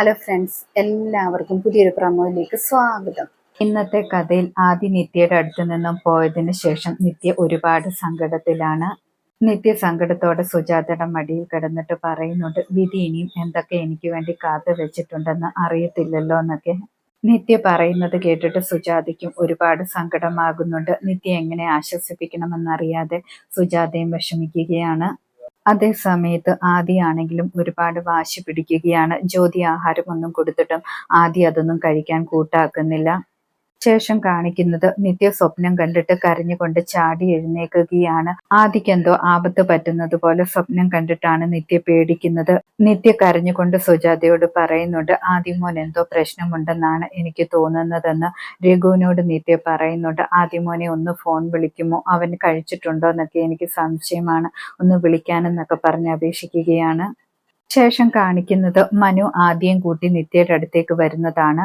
Hello friends എല്ലാവർക്കും പുതിയൊരു പ്രമോയിലേക്ക് സ്വാഗതം. ഇന്നത്തെ കഥയിൽ ആദ്യ നിത്യയുടെ അടുത്ത് നിന്നും പോയതിന് ശേഷം നിത്യ ഒരുപാട് സങ്കടത്തിലാണ്. നിത്യ സങ്കടത്തോടെ സുജാതയുടെ മടിയിൽ കിടന്നിട്ട് പറയുന്നുണ്ട് വിധി ഇനിയും എന്തൊക്കെ എനിക്ക് വേണ്ടി കാത്തു വെച്ചിട്ടുണ്ടെന്ന് അറിയത്തില്ലല്ലോ എന്നൊക്കെ. നിത്യ പറയുന്നത് കേട്ടിട്ട് സുജാതയ്ക്കും ഒരുപാട് സങ്കടമാകുന്നുണ്ട്. നിത്യ എങ്ങനെ ആശ്വസിപ്പിക്കണമെന്നറിയാതെ സുജാതയും വിഷമിക്കുകയാണ്. അതേ സമയത്ത് ആദിയാണെങ്കിലും ഒരുപാട് വാശി പിടിക്കുകയാണ്. ജ്യോതി ആഹാരമൊന്നും കൊടുത്തിട്ടും ആദി അതൊന്നും കഴിക്കാൻ കൂട്ടാക്കുന്നില്ല. ശേഷം കാണിക്കുന്നത് നിത്യ സ്വപ്നം കണ്ടിട്ട് കരഞ്ഞുകൊണ്ട് ചാടി എഴുന്നേൽക്കുകയാണ്. ആദിക്കെന്തോ ആപത്ത് പറ്റുന്നത് പോലെ സ്വപ്നം കണ്ടിട്ടാണ് നിത്യ പേടിക്കുന്നത്. നിത്യ കരഞ്ഞുകൊണ്ട് സുജാതയോട് പറയുന്നുണ്ട് ആദിമോൻ എന്തോ പ്രശ്നമുണ്ടെന്നാണ് എനിക്ക് തോന്നുന്നതെന്ന് രഘുവിനോട് നിത്യ പറയുന്നുണ്ട്. ആദിമോനെ ഒന്ന് ഫോൺ വിളിക്കുമോ? അവൻ കഴിച്ചിട്ടുണ്ടോ എന്നൊക്കെ എനിക്ക് സംശയമാണ്. ഒന്ന് വിളിക്കാനെന്നൊക്കെ പറഞ്ഞ് അപേക്ഷിക്കുകയാണ്. ശേഷം കാണിക്കുന്നത് മനു ആദ്യം കൂട്ടി നിത്യയുടെ അടുത്തേക്ക് വരുന്നതാണ്.